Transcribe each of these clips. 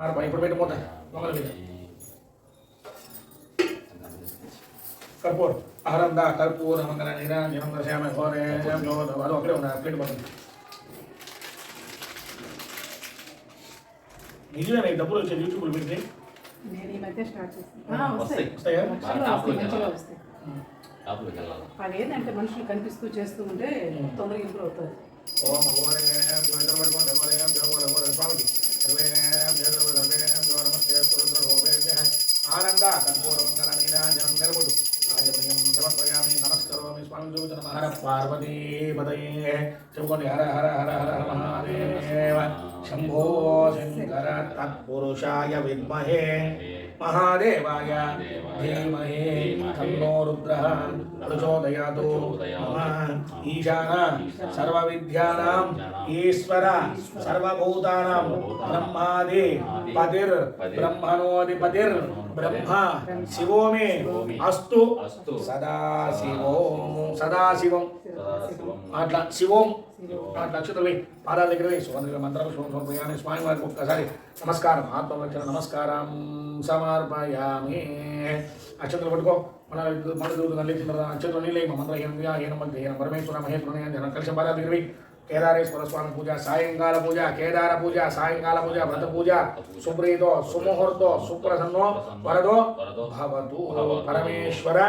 ఆడపా ఇప్పుడు పెట్టి మూత దొంగల మీద కర్పూర్ అహరంద కర్పూర మంగళ నీరాంజనం శ్యామ ఘోరే వాళ్ళు అక్కడే ఉన్నారు ప్లేట్ పడుతుంది నిజమే ఈ డబ్బులు వచ్చే యూట్యూబ్లో పెడితే నేను ఈ మధ్య స్టార్ట్ చేస్తాను ఆ, వస్తాయి. వస్తాయా మనుషులు కనిపిస్తూ చేస్తూ ఉంటే తొందరగా ఇంప్రూవ్ అవుతుంది ఓం గోవిందం పడుకోండి స్వామికి సర్వే జయ ఆనంద కర్పూర నిలబడు ఆజమయం సమర్పయామి నమస్కరోమి స్వామి చూచిన హర పార్వతీ పదయే చెప్పుకోండి హర హర హర హర మహాదేవ शंभो शंकर तत्पुरुषाय विद्महे महादेवाय धीमहे तन्नो रुद्रः प्रचोदयातु मम ईशान सर्वविद्यानाम् ईश्वर सर्वभूतानां ब्रह्मादि पतिर् ब्रह्मणोऽधिपतिर् ब्रह्मा शिवो मे अस्तु। सदाशिवो सदाशिवम् अट्ला शिवम् సదాశివం అట్లా పాదాల దగ్గర వేయి సుగంధ మంత్రం శుభం సమర్పయామి స్వామి వారికి ఒక్కసారి నమస్కారం ఆత్మవచన నమస్కారం సమర్పయామి అక్షతలు పట్టుకో మన మన దూదు నల్లి అక్షతలు నీళ్ళే మంత్ర హీనం హీనం మంత్రి హీనం పరమేశ్వర మహేశ్వర కలిసి పాదాల దగ్గర వేయి కేదారేశ్వర స్వామి పూజ సాయంకాల పూజ కేదార పూజ సాయంకాల పూజ వ్రత పూజ సుప్రీతో సుముహూర్తో సుప్రసన్నో వరదో భవతు పరమేశ్వర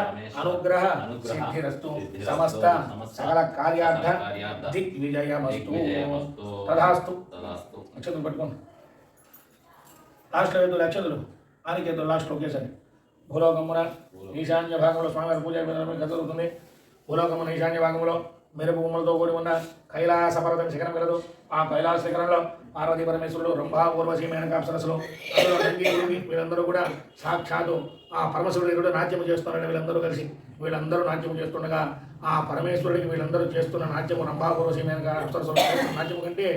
అనుగ్రహ సిద్ధిరస్తు సమస్త సకల కార్యార్థ దిగ్విజయమస్తు తదాస్తు తదాస్తు అక్షతులు పట్టుకోండి లాస్ట్లో ఐదు లక్షలు ఆనికేతో లాస్ట్లో ఒకేసారి భూలోకమున ఈశాన్య భాగంలో స్వామివారి పూజ విధానం జరుగుతుంది భూలోకమున ఈశాన్య భాగంలో మెరుభూములతో కూడి ఉన్న కైలాస పర్వతం శిఖరం కలదు ఆ కైలాస శిఖరంలో పార్వతీ పరమేశ్వరుడు రంభా ఊర్వశీ మేనకా సరస్సులు వీళ్ళందరూ కూడా సాక్షాత్తు ఆ పరమశివుడు ఎరుడు నాట్యము చేస్తున్నారని వీళ్ళందరూ కలిసి వీళ్ళందరూ నాట్యం చేస్తుండగా ఆ పరమేశ్వరుడికి వీళ్ళందరూ చేస్తున్న నాట్యము రంభా ఊర్వశీ మేనకా సరస్సులు నాట్యము కంటే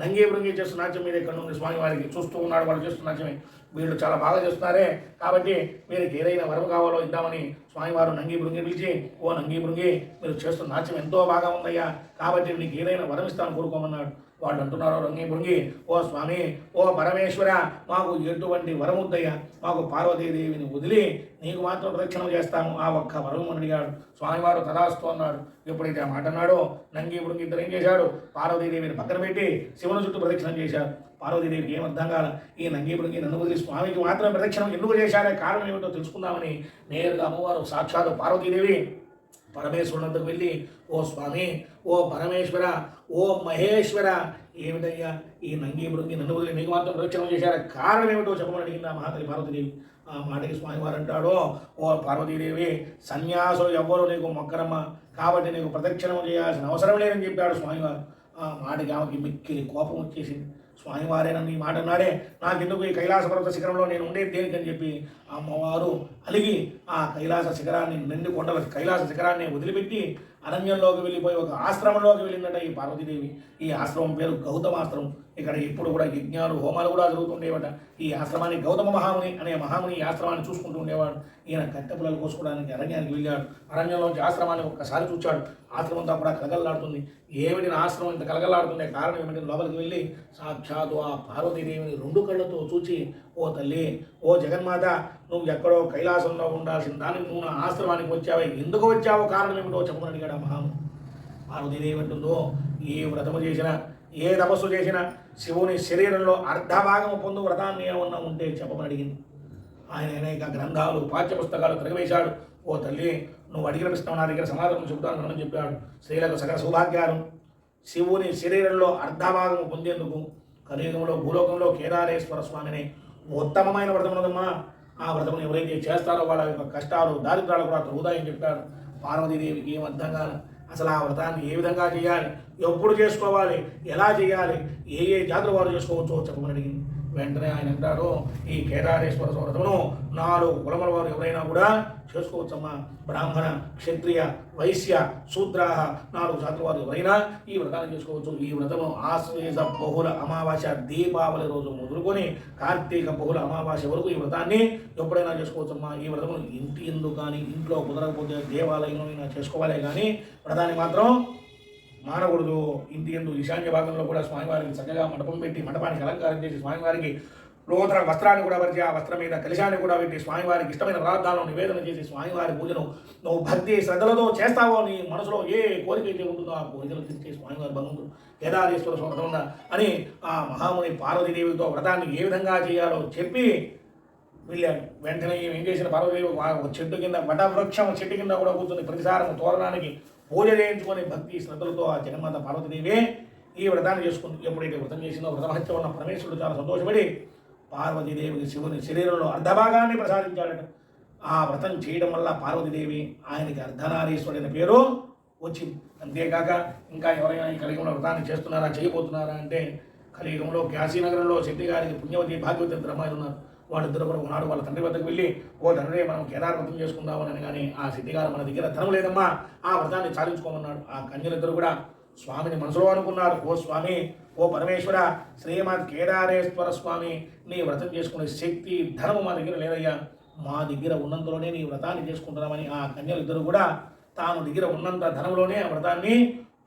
నంగి భృంగి చేస్తున్న నాట్యం మీద ఇక్కడ ఉంది స్వామి వారికి చూస్తూ ఉన్నాడు వాళ్ళు చేస్తున్న నాట్యమే. వీళ్ళు చాలా బాగా చేస్తున్నారే. కాబట్టి వీరికి ఏదైనా వరం కావాలో ఇద్దామని స్వామివారు నంగి భృంగి పిలిచి ఓ నంగి భృంగి మీరు చేస్తున్న నాట్యం ఎంతో బాగా ఉందయ్యా. కాబట్టి నీకు ఏదైనా వరం ఇస్తాను కోరుకోమన్నాడు. వాళ్ళు అంటున్నారు రంగి భృంగి ఓ స్వామి ఓ పరమేశ్వర మాకు ఎటువంటి వరముద్దయ్య? మాకు పార్వతీదేవిని వదిలి నీకు మాత్రం ప్రదక్షిణం చేస్తాము. ఆ ఒక్క వరము అడిగాడు. స్వామివారు తదాస్తు అన్నాడు ఎప్పుడైతే ఆ మాట అన్నాడో నంగి భృంగి ఇద్దరు ఏం చేశాడు. పార్వతీదేవిని పక్కన పెట్టి శివుని చుట్టూ ప్రదక్షిణం చేశారు పార్వతీదేవికి ఏం అర్థం కాల? ఈ నంగి భృంగి నన్ను వదిలి స్వామికి మాత్రం ప్రదక్షిణం ఎందుకు చేశారే కారణం ఏమిటో తెలుసుకుందామని నేరుగా అమ్మవారు సాక్షాత్ పార్వతీదేవి పరమేశ్వరునందుకు వెళ్ళి ఓ స్వామి ఓ పరమేశ్వర ఓ మహేశ్వర ఏమిటయ్యా ఈ నంగి మృంగి నన్ను వదిలి మీకు మాత్రం ప్రదక్షిణం చేశారు? కారణం ఏమిటో చెప్పమని అడిగింది ఆ మహాతల్లి పార్వతీదేవి. ఆ మాటకి స్వామివారు అంటాడు ఓ పార్వతీదేవి సన్యాసులు ఎవ్వరు నీకు మొక్కరమ్మ కాబట్టి నీకు ప్రదక్షిణం చేయాల్సిన అవసరం లేదని చెప్పాడు స్వామివారు. ఆ మాటకి ఆమెకి మిక్కిలి కోపం వచ్చేసింది. స్వామివారేనని ఈ మాట అన్నాడే నాకెందుకు ఈ కైలాస పర్వత శిఖరంలో నేను ఉండేది దేనికని చెప్పి? అమ్మవారు అలిగి ఆ కైలాస శిఖరాన్ని నిండి కొండల కైలాస శిఖరాన్ని వదిలిపెట్టి అరణ్యంలోకి వెళ్ళిపోయి ఒక ఆశ్రమంలోకి వెళ్ళిందట ఈ పార్వతీదేవి. ఈ ఆశ్రమం పేరు గౌతమాశ్రమం ఇక్కడ ఇప్పుడు కూడా యజ్ఞాలు హోమాలు కూడా జరుగుతుండేవట ఈ ఆశ్రమాన్ని గౌతమ మహాముని అనే మహాముని ఈ ఆశ్రమాన్ని చూసుకుంటూ ఉండేవాడు. ఈయన కట్టె పిల్లలు కోసుకోవడానికి అరణ్యానికి వెళ్ళాడు. అరణ్యంలోంచి ఆశ్రమాన్ని ఒక్కసారి చూచాడు. ఆశ్రమంతో కూడా కలగల్లాడుతుంది ఏమిటి ఆశ్రమం? ఇంత కలగల్లాడుతుండే కారణం ఏమిటి? లోపలికి వెళ్ళి సాక్షాత్తు ఆ పార్వతీదేవిని రెండు కళ్ళతో చూచి ఓ తల్లి ఓ జగన్మాత నువ్వు ఎక్కడో కైలాసంలో ఉండాల్సిన దానికి నువ్వు నా ఆశ్రమానికి వచ్చావే. ఎందుకు వచ్చావో? కారణం ఏమిటో చెప్పమని అడిగాడు ఆ మహాము పార్వతీదేవింటుందో ఏ వ్రతము చేసినా ఏ తపస్సు చేసినా శివుని శరీరంలో అర్ధభాగము పొందు వ్రతాన్ని ఏమన్నా ఉంటే చెప్పమని అడిగింది. ఆయన అనేక గ్రంథాలు పాఠ్యపుస్తకాలు తిరగవేశాడు. ఓ తల్లి నువ్వు అడిగిన ప్రశ్న నా దగ్గర సమాధానం చెబుతాను అని చెప్పాడు. స్త్రీలకు సకల సౌభాగ్యాలు. శివుని శరీరంలో అర్ధభాగము పొందేందుకు కలియుగంలో భూలోకంలో కేదారేశ్వర స్వామిని ఉత్తమమైన వ్రతం ఉన్నదమ్మా ఆ వ్రతమును ఎవరైతే చేస్తారో వాళ్ళ యొక్క కష్టాలు దారిద్రాలు కూడా తొలుగుతాయని చెప్పాడు. పార్వతీదేవికి ఏం అర్థం కాదు అసలు ఆ వ్రతాన్ని ఏ విధంగా చేయాలి? ఎప్పుడు చేసుకోవాలి? ఎలా చేయాలి? ఏ ఏ జాతుల వారు చేసుకోవచ్చో చెప్పమని అడిగింది. వెంటనే ఆయన అంటారు ఈ కేదారేశ్వర వ్రతమును నాలుగు కులముల వారు ఎవరైనా కూడా చేసుకోవచ్చమ్మా. బ్రాహ్మణ క్షత్రియ వైశ్య శూద్రాహ నాలుగు జాతుల వారు ఎవరైనా ఈ వ్రతాన్ని చేసుకోవచ్చు. ఈ వ్రతము ఆశ్వేజ బహుళ అమావాస్య దీపావళి రోజు మొదలుకొని కార్తీక బహుళ అమావాస్య వరకు ఈ వ్రతాన్ని ఎప్పుడైనా చేసుకోవచ్చమ్మా. ఈ వ్రతము ఇంటి ఎందుకు కానీ ఇంట్లో కుదరకపోతే దేవాలయంలో చేసుకోవాలి చేసుకోవాలే కానీ వ్రతాన్ని మాత్రం మానకూడదు. ఇంటి ఎందు ఈశాన్య భాగంలో కూడా స్వామివారికి చక్కగా మండపం పెట్టి మండపానికి అలంకారం చేసి స్వామివారికి లోతర వస్త్రాన్ని కూడా పరిచి ఆ వస్త్రం మీద కలిశాన్ని కూడా పెట్టి స్వామివారికి ఇష్టమైన పదార్థాలను నివేదన చేసి స్వామివారి పూజను నువ్వు భక్తి శ్రద్ధలతో చేస్తావో నీ మనసులో ఏ కోరిక అయితే ఉంటుందో ఆ కోరికలు తీర్చే స్వామివారి భగవంతుడు కేదారేశ్వర వ్రతం ఉందా అని ఆ మహాముని పార్వతీదేవితో వ్రతాన్ని ఏ విధంగా చేయాలో చెప్పి వెళ్ళాడు. వెంటనే ఏం చేసిన పార్వతీదేవి ఒక చెట్టు కింద వటవృక్షం చెట్టు కింద కూడా కూర్చుని ప్రతిసారం తోరణానికి పూజ చేయించుకొని భక్తి శ్రద్ధలతో ఆ జగన్మాత పార్వతీదేవే ఈ వ్రతాన్ని చేసుకుంటూ ఎప్పుడైతే వ్రతం చేసిందో వ్రతమహత్య ఉన్న పరమేశ్వరుడు చాలా సంతోషపడి పార్వతీదేవికి శివుని శరీరంలో అర్ధభాగాన్ని ప్రసాదించాడట. ఆ వ్రతం చేయడం వల్ల పార్వతీదేవి ఆయనకి అర్ధనారీశ్వరుడైన పేరు వచ్చింది అంతేకాక ఇంకా ఎవరైనా ఈ కలియుగంలో వ్రతాన్ని చేస్తున్నారా చేయబోతున్నారా అంటే కలియుగంలో కాశీనగరంలో శక్తి గారికి పుణ్యవతి భాగ్యవతి ఇద్దరు అమ్మాయిలు ఉన్నారు. వాళ్ళిద్దరు కూడా ఉన్నాడు. వాళ్ళ తండ్రి వద్దకు వెళ్ళి ఓ తండ్రి మనం కేదార వ్రతం చేసుకుందామని కానీ ఆ సిద్ధిగారు మన దగ్గర ధనం లేదమ్మా ఆ వ్రతాన్ని చాలించుకోమన్నాడు. ఆ కన్యలిద్దరు కూడా స్వామిని మనసులో అనుకున్నారు. ఓ స్వామి ఓ పరమేశ్వర శ్రీమద్ కేదారేశ్వర స్వామి నీ వ్రతం చేసుకునే శక్తి ధనము మా దగ్గర లేదయ్యా. మా దగ్గర ఉన్నంతలోనే నీ వ్రతాన్ని చేసుకుంటున్నామని. ఆ కన్యలు ఇద్దరు కూడా తాము దగ్గర ఉన్నంత ధనంలోనే ఆ వ్రతాన్ని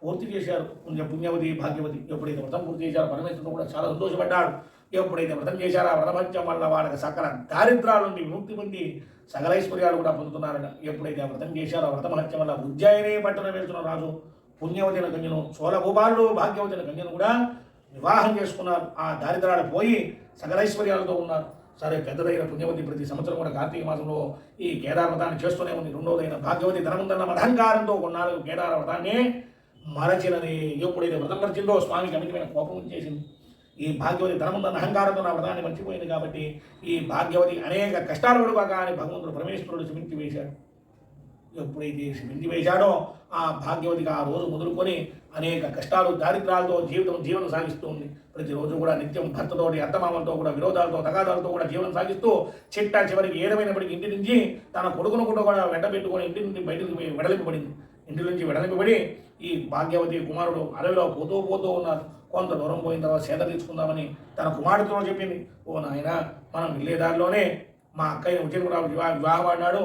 పూర్తి చేశారు. పుణ్య పుణ్యవతి భాగ్యవతి ఎప్పుడైతే వ్రతం పూర్తి చేశారు పరమేశ్వరుడు కూడా చాలా సంతోషపడ్డాడు. ఎప్పుడైతే వ్రతం చేశారో ఆ వ్రతపంచం వల్ల వాళ్ళకి సకల దారిద్రాల నుండి విముక్తి పొంది సకలైశ్వర్యాలు కూడా పొందుతున్నారట. ఎప్పుడైతే ఆ వ్రతం చేశారో ఆ వ్రతమహత్యం వల్ల ఉజ్జాయినే పట్టణం వెళ్తున్న రాజు. పుణ్యవతిన కన్యను సోలభూపాలుడు భాగ్యవతిన కన్యను కూడా వివాహం చేసుకున్నారు. ఆ దారిద్రాలు పోయి సకలైశ్వర్యాలతో ఉన్నారు. సరే పెద్దదైన పుణ్యవతి ప్రతి సంవత్సరం కూడా కార్తీక మాసంలో ఈ కేదార వ్రతాన్ని చేస్తూనే ఉంది. రెండోదైన భాగ్యవతి ధనముందన్న మధంకారంతో కొన్నాళ్ళు కేదార వ్రతాన్ని మరచినది. ఎప్పుడైతే వ్రతం మరచిందో స్వామికి అమితమైన కోపం చేసింది ఈ భాగ్యవతి ధనముందన్న అహంకారంతో నా వ్రతాన్ని మర్చిపోయింది కాబట్టి ఈ భాగ్యవతి అనేక కష్టాలు పడుగా అని భగవంతుడు పరమేశ్వరుడు శిమించి వేశాడు. ఎప్పుడైతే శిమించి వేశాడో ఆ భాగ్యవతికి ఆ రోజు మొదలుకొని అనేక కష్టాలు దారిద్రాలతో జీవితం జీవనం సాగిస్తూ ఉంది ప్రతిరోజు కూడా నిత్యం భర్తతోటి అత్తమామలతో కూడా విరోధాలతో తగాదాలతో కూడా జీవనం సాగిస్తూ చిట్ట చివరికి ఏదమైనప్పటికీ ఇంటి నుంచి తన కొడుకును కూడా కూడా వెంటబెట్టుకొని ఇంటి నుంచి బయటకు పోయి వెడలింపబడింది. ఇంటి నుంచి వెడలింపబడి ఈ భాగ్యవతి కుమారుడు అడవిలో పోతూ పోతూ ఉన్నారు. కొంత దూరం పోయిన తర్వాత సేద తీసుకుందామని తన కుమారుడితో చెప్పింది. ఓ నాయన మనం వెళ్ళే దారిలోనే మా అక్కయ్య ఉద్యోగరావు వివాహ వివాహపడినాడు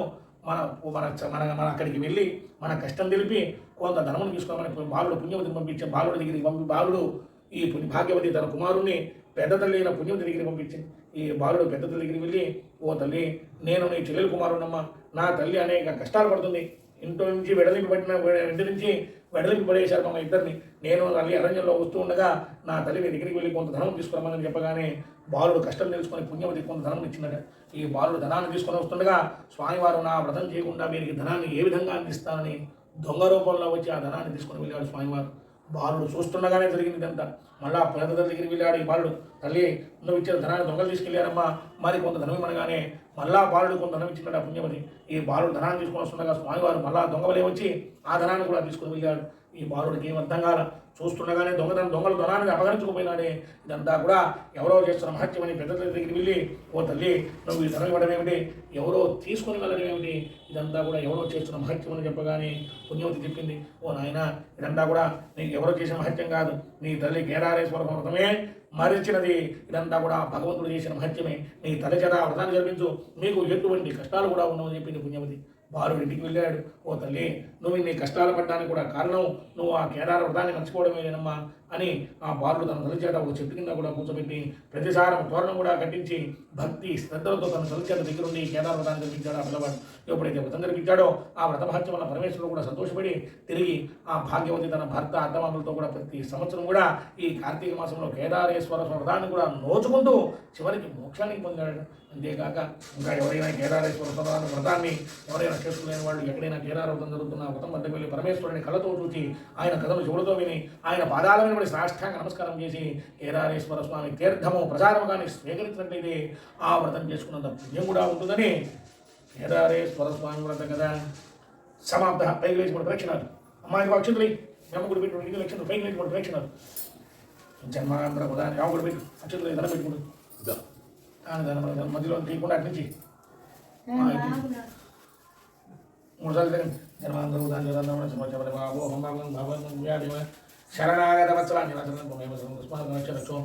మన మన మన మన అక్కడికి వెళ్ళి మన కష్టం తెలిపి కొంత ధనమును తీసుకోమని బాలుడు పుణ్యవతిని పంపించే బాలుడి దగ్గరికి పంపి బాలుడు ఈ పుణ్య భాగ్యవతి తన కుమారుణ్ణి పెద్ద తల్లి అయిన పుణ్యవతి దగ్గరికి పంపించింది ఈ బాలుడు పెద్ద తల్లి దగ్గరికి వెళ్ళి ఓ తల్లి నేను నీ చెల్లెలు కుమారుడమ్మా నా తల్లి అనేక కష్టాలు పడుతుంది. ఇంట్లో నుంచి వెడలింపు పట్టిన ఇంటి నుంచి వెడలింపు మా ఇద్దరిని. నేను తల్లి అరణ్యంలో వస్తూ ఉండగా నా తల్లి మీ దగ్గరికి వెళ్ళి కొంత ధనం తీసుకురమ్మని చెప్పగానే బాలుడు కష్టం తెలుసుకొని పుణ్యవతి కొంత ధనం ఇచ్చినట ఈ బాలుడు ధనాన్ని తీసుకొని వస్తుండగా స్వామివారు నా వ్రతం చేయకుండా మీరు ధనాన్ని ఏ విధంగా అందిస్తానని దొంగ రూపంలో వచ్చి ఆ ధనాన్ని తీసుకొని వెళ్ళాడు స్వామివారు. బాలుడు చూస్తుండగానే జరిగింది ఇదంతా. మళ్ళా పేద దగ్గరికి వెళ్ళాడు ఈ బాలుడు. తల్లి నువ్వు ఇచ్చిన ధనాన్ని దొంగలు తీసుకెళ్ళారమ్మా. మరి కొంత ధనం ఇవ్వనగానే మళ్ళా బాలుడు కొంత ధనం ఇచ్చినట్టు పుణ్యమని ఈ బాలుడు ధనాన్ని తీసుకొని వస్తుండగా స్వామివారు మళ్ళా దొంగలే వచ్చి ఆ ధనాన్ని కూడా తీసుకొని వెళ్ళాడు ఈ బాలుడికి ఏం అర్థం కాల చూస్తుండగానే దొంగతనం దొంగలు ధనాన్ని అపహరించుకుపోయినాడే. ఇదంతా కూడా ఎవరో చేస్తున్న మహత్యమని పెద్ద దగ్గరికి వెళ్ళి ఓ తల్లి నువ్వు ఈ ధనం ఇవ్వడం ఏమిటి? ఎవరో తీసుకొని వెళ్ళడం ఏమిటి? ఇదంతా కూడా ఎవరో చేస్తున్న మహత్యం అని చెప్పగానే పుణ్యవతి చెప్పింది ఓ నాయన ఇదంతా కూడా నీకు ఎవరో చేసిన మహత్యం కాదు. నీ తల్లి కేదారేశ్వర వ్రతమే మరిచినది. ఇదంతా కూడా భగవంతుడు చేసిన మహత్యమే. నీ తల్లి చేత వ్రతాన్ని జరిపించు. మీకు ఎటువంటి కష్టాలు కూడా ఉండవని చెప్పింది పుణ్యవతి. వారు ఇంటికి వెళ్ళాడు. ఓ తల్లి నువ్వు ఇన్ని కష్టాలు పడ్డానికి కూడా కారణం. నువ్వు ఆ కేదార వ్రతాన్ని మర్చిపోవడమేనమ్మా అని ఆ బాలుడు తన తలచేట ఒక చెట్టు కింద కూడా కూర్చోబెట్టి ప్రతిసారం తోరణం కూడా కట్టించి భక్తి శ్రద్ధలతో తన తలచేత దగ్గరుండి కేదార వ్రతాన్ని జరిపించాడు ఆ పిల్లవాడు. ఎప్పుడైతే వ్రతం జరిపించాడో ఆ వ్రత మహత్యం వల్ల పరమేశ్వరుడు కూడా సంతోషపడి తిరిగి ఆ భాగ్యవతి తన భర్త అర్ధమానులతో కూడా ప్రతి సంవత్సరం కూడా ఈ కార్తీక మాసంలో కేదారేశ్వర వ్రతాన్ని కూడా నోచుకుంటూ చివరికి మోక్షానికి పొందాడు. అంతేకాక ఇంకా ఎవరైనా కేదారేశ్వర వ్రతాన్ని వ్రతాన్ని ఎవరైనా చేసుకునే వాళ్ళు ఎక్కడైనా కేదార వ్రతం జరుగుతున్న వ్రతం వద్దకు వెళ్ళి పరమేశ్వరుని కళ్ళతో చూసి ఆయన కథను చెవులతో విని ఆయన పాదాల పడి సాష్టాంగ నమస్కారం చేసి కేదారేశ్వర స్వామి తీర్థము ప్రసాదము కానీ స్వీకరించినట్లయితే ఆ వ్రతం చేసుకున్నంత పుణ్యం కూడా ఉంటుందని కేదారేశ్వర స్వామి వ్రతం కదా. సమాప్త పైకి లేచి కూడా ప్రేక్షణాలు అమ్మాయికి అక్షంతులు మెమ్మ కూడా పెట్టు ఇంటి లక్షణాలు పైకి లేచి కూడా ప్రేక్షణాలు జన్మాంధ్ర ఉదాహరణ యావ కూడా పెట్టు. అక్షంతులు ధనం పెట్టుకుంటు. ఇదో. మధ్యలో తీయకుండా అటు నుంచి. మూడు సార్లు జన్మాంధ్ర ఉదాహరణ బాబు హోమాగం భగవంతం వ్యాధి శరణాగత వత్సలాన్ని రక్షరక్షో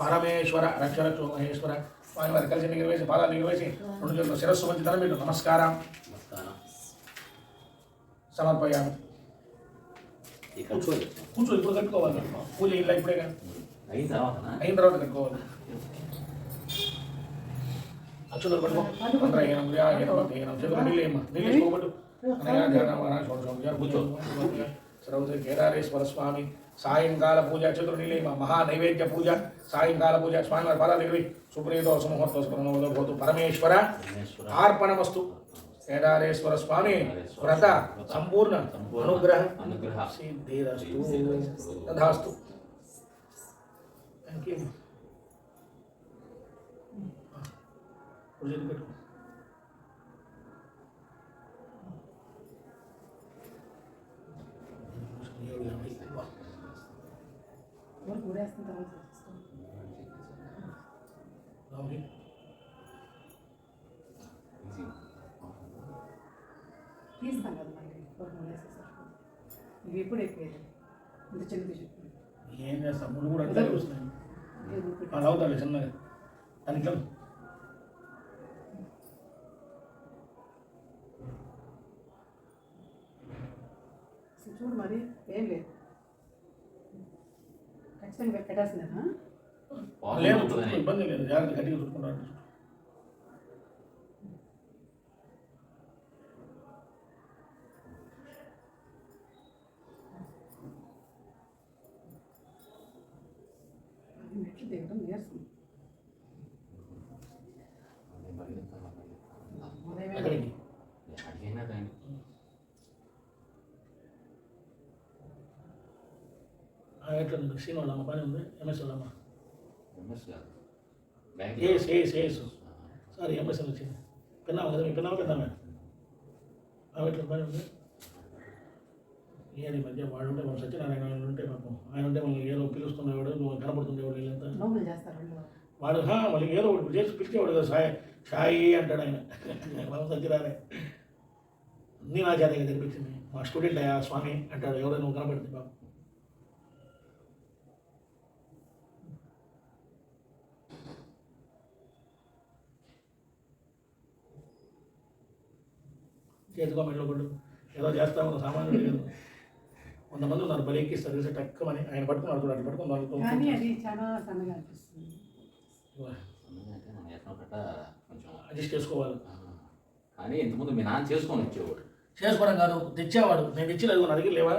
పరమేశ్వర రక్షరక్షో మహేశ్వర వారి కలిసి నిగిరివేసి పాదాలు నిగిరివేసి రెండు చేతులు శిరస్సు మంచి ధనం పెట్టు నమస్కారం సమర్పయామి కట్టుకోవాలి కూర్చో ఇప్పుడు కట్టుకోవాలి. పూజ ఇలా ఇప్పుడే. అయిన తర్వాత అయిన తర్వాత కట్టుకోవాలి. అచ్చులు పట్టుకో. అందరూ ఈయనం ఈయనం చేతులు నీళ్ళు ఏమ్మా నీళ్ళు కూర్చో. సర్వశ్రీ కేదారేశ్వర స్వామి సాయంకాల పూజ చేతులు నీళ్ళు ఏమ్మా మహా నైవేద్య పూజ సాయంకాల పూజ స్వామి వారి పాదాలు దగ్గర సుప్రీదోష ముహూర్తోస్కరణోదో భూతు పరమేశ్వర పరమేశ్వర అర్పణమస్తు కేదారేశ్వర స్వామి వ్రత సంపూర్ణ అనుగ్రహ అనుగ్రహ సిద్ధిరస్తు తథాస్తు థ్యాంక్ యూ పూజ పెట్టు ఎవరు కూడేస్తున్న తర్వాత చేసుకో. తీస్తాం కదా మళ్ళీ ఒక మూడేసేసారు ఎక్కువేది ఇంత చిన్నది ఏం చేస్తాం? కూడా అట్లా. అలా అవుతాడు చిన్నగా. చూడు మరి ఏం లేదు. ఖచ్చితంగా పెట్టాల్సిందేనా ఇబ్బంది లేదు. జాగ్రత్త గట్టిగా చుట్టుకుంటాడు ఆ, ఎట్లా ఉంది సీన్ వాళ్ళమ్మ పని ఉంది ఎంఎస్ వాళ్ళమ్మ ఎంఎస్ కాదు బ్యాంక్ ఏస్ ఏస్ ఏస్ సారీ ఎంఎస్ఎల్ వచ్చింది పిన్నాము కదా మీ పిన్నాము పిన్నామే ఆమె ఎట్లా పని ఉంది ఈ మధ్య వాడు ఉంటే మన సత్యనారాయణ ఆయన ఉంటే పాపం ఆయన ఉంటే మనకి ఏదో పిలుస్తున్నవాడు నువ్వు కనపడుతుండేవాడు వీళ్ళంతా నోములు చేస్తారు వాళ్ళు వాడు "హా, మళ్ళీ ఏదో ఒకటి చేసి పిలిచేవాడు కదా సాయి సాయి అంటాడు ఆయన మనం సత్యనారాయణ నీ నా చేత తెప్పించింది మా స్టూడెంట్ అయ్యా స్వామి అంటాడు ఎవడో నువ్వు కనపడుతుంది బాబు మెడలో కొట్టు. ఏదో చేస్తా ఉన్న సామాన్యుడు లేదు. కొంతమంది ఉన్నారు బలి ఎక్కిస్తారు తెలిసి? టక్కమని ఆయన పట్టుకున్నాడు చూడండి పట్టుకుని అంటే కట్ట కొంచెం అడ్జస్ట్ చేసుకోవాలి. కానీ ఇంతకుముందు మీ నాన్న చేసుకొని వచ్చేవాడు. చేసుకోవడం కాదు తెచ్చేవాడు. నేను తెచ్చిలేదు అడిగి లేవా?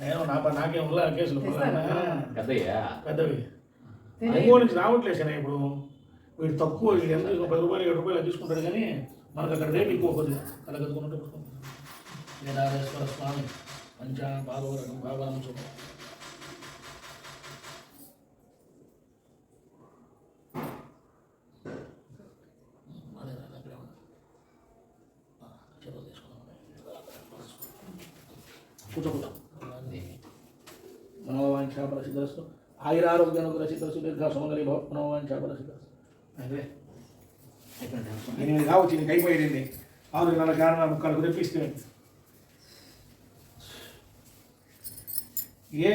నేను నా నాకేం ఉల్లా కేసులు? పెద్దయ్యా? పెద్దవి. తెలియదు. ఇంకో నుంచి రావట్లేదు ఇప్పుడు. వీడు తక్కువ వీడు ఎంత పది రూపాయలు ఏడు రూపాయలు తీసుకుంటాడు కానీ మనకు అక్కడ రేటు ఎక్కువ కొద్దిగా కలగదుకున్నట్టు కదుకున్నట్టు కేదారేశ్వర స్వామి పంచ భాగవతం భాగవతం చూపు అదే అదే అక్కడే ఉంది. ఆ, దీర్ఘ సుమంగళి భవ మనోవాంఛాపల సిద్ధరస్తు అదే. ఎనిమిది కావచ్చు నీకు అయిపోయింది ఆరు నెలల కారణ ముక్కలకు తెప్పిస్తే ఏ